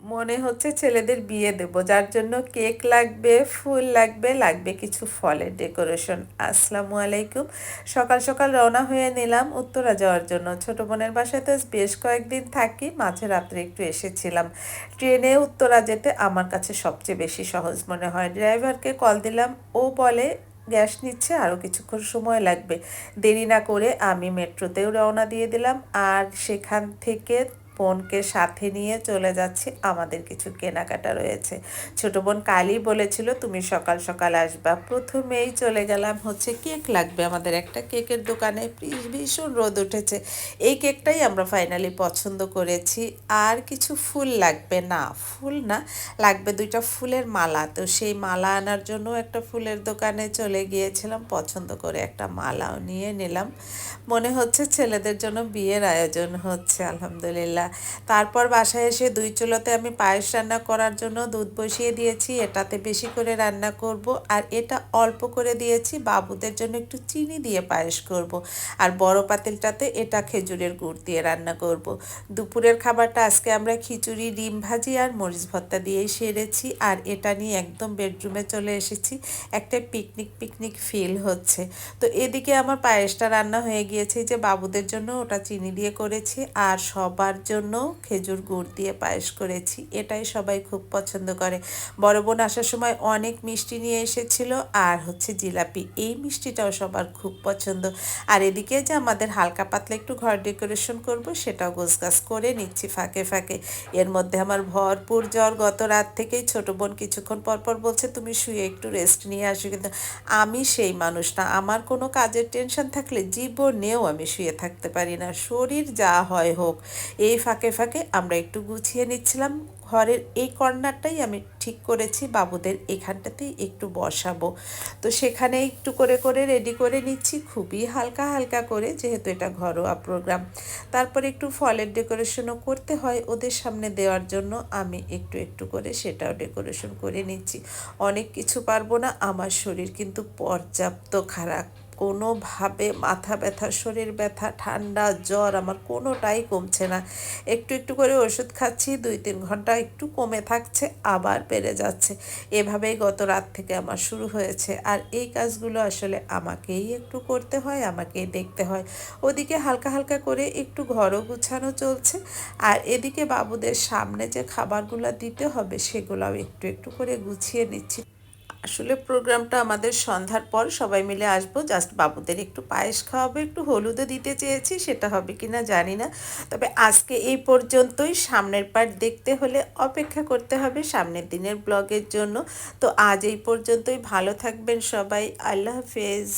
মনে হচ্ছে ছেলেদের বিয়ে দেব, যার জন্য কেক লাগবে, ফুল লাগবে লাগবে কিছু ফলের ডেকোরেশন। আসসালামু আলাইকুম। সকাল সকাল রওনা হয়ে নিলাম উত্তরা যাওয়ার জন্য। ছোট বোনের বাসায় তো বেশ কয়েকদিন থাকি, মাঝে রাত্রে একটু এসেছিলাম। ট্রেনে উত্তরা যেতে আমার কাছে সবচেয়ে বেশি সহজ মনে হয়। ড্রাইভারকে কল দিলাম, ও বলে, গ্যাস নিচ্ছে আরও কিছুক্ষণ সময় লাগবে। দেরি না করে আমি মেট্রোতেও রওনা দিয়ে দিলাম। আর সেখান থেকে বোনকে সাথে নিয়ে চলে যাচ্ছি। আমাদের কিছু কেনাকাটা রয়েছে। ছোট বোন কালই বলেছিল, তুমি সকাল সকাল আসবা। প্রথমেই চলে গেলাম হচ্ছে কেক লাগবে আমাদের একটা কেকের দোকানে। ভীষণ রোদ উঠেছে। এই কেকটাই আমরা ফাইনালি পছন্দ করেছি। আর কিছু ফুল লাগবে না। ফুল না, লাগবে দুইটা ফুলের মালা। তো সেই মালা আনার জন্য একটা ফুলের দোকানে চলে গিয়েছিলাম। পছন্দ করে একটা মালাও নিয়ে নিলাম। মনে হচ্ছে ছেলেদের জন্য বিয়ের আয়োজন হচ্ছে, আলহামদুলিল্লাহ। তারপর বাসায় এসে দুই চুলোতে আমি পায়েস রান্না করার জন্য দুধ বসিয়ে দিয়েছি, এটাতে বেশি করে রান্না করব, আর এটা অল্প করে দিয়েছি, বাবুদের জন্য একটু চিনি দিয়ে পায়েস করব। আর বড় পাতিলটাতে এটা খেজুরের গুড় দিয়ে রান্না করব। দুপুরের খাবারটা আজকে আমরা খিচুড়ি, ডিম ভাজি আর মরিচ ভর্তা দিয়েই সেরেছি, আর এটা নিয়ে একদম বেডরুমে চলে এসেছি, একটা পিকনিক পিকনিক ফিল হচ্ছে তো এদিকে আমার পায়েসটা রান্না হয়ে গিয়েছে যে বাবুদের জন্য ওটা চিনি দিয়ে করেছি, আর সবার জন্য খেজুর গুড় দিয়ে পায়েস করেছি। এটাই সবাই খুব পছন্দ করে। বড় বোন আসার সময় অনেক মিষ্টি নিয়ে এসেছিল আর হচ্ছে জিলাপি। এই মিষ্টিটাও সবার খুব পছন্দ। আর এদিকে যে আমাদের হালকা পাতলা একটু ঘর ডেকোরেশন করব, সেটাও গোছগাছ করে নিচ্ছি ফাঁকে ফাঁকে। এর মধ্যে আমার ভরপুর জ্বর গত রাত থেকেই ছোট বোন কিছুক্ষণ পরপর বলছে, তুমি শুয়ে একটু রেস্ট নিয়ে আসো। কিন্তু আমি সেই মানুষ না। আমার কোনো কাজের টেনশন থাকলে জীবনেও আমি শুয়ে থাকতে পারি না। শরীর যা হয় হোক। এই ফাঁকে ফাঁকে আমরা একটু গুছিয়ে নিচ্ছিলাম। ঘরের এই কর্নারটাই আমি ঠিক করেছি, বাবুদের এখানটাতেই একটু বসাবো। তো সেখানে একটু করে করে রেডি করে নিচ্ছি, খুবই হালকা হালকা করে, যেহেতু এটা ঘরোয়া প্রোগ্রাম তারপরে একটু ফলের ডেকোরেশনও করতে হয় ওদের সামনে দেওয়ার জন্য, আমি একটু একটু করে সেটাও ডেকোরেশন করে নিচ্ছি। অনেক কিছু পারব না, আমার শরীর কিন্তু পর্যাপ্ত খারাপ। কোনোভাবে মাথা ব্যথা, শরীর ব্যথা, ঠান্ডা, জ্বর আমার কোনোটাই কমছে না। একটু একটু করে ওষুধ খাচ্ছি, দুই তিন ঘণ্টা একটু কমে থাকছে, আবার বেড়ে যাচ্ছে। এভাবেই গত রাত থেকে আমার শুরু হয়েছে। আর এই কাজগুলো আসলে আমাকেই একটু করতে হয়, আমাকেই দেখতে হয়। ওদিকে হালকা হালকা করে একটু ঘরও গুছানো চলছে। আর এদিকে বাবুদের সামনে যে খাবারগুলো দিতে হবে, সেগুলোও একটু একটু করে গুছিয়ে নিচ্ছি। আসলে প্রোগ্রামটা আমাদের সন্ধ্যার পর সবাই মিলে আসব। জাস্ট বাবুদের একটু পায়েস খাওয়াবো, একটু হলুদও দিতে চেয়েছি, সেটা হবে কি না জানি না। তবে আজকে এই পর্যন্তই। সামনের পার্ট দেখতে হলে অপেক্ষা করতে হবে সামনের দিনের ব্লগের জন্য। তো আজ এই পর্যন্তই। ভালো থাকবেন সবাই। আল্লাহ হাফেজ।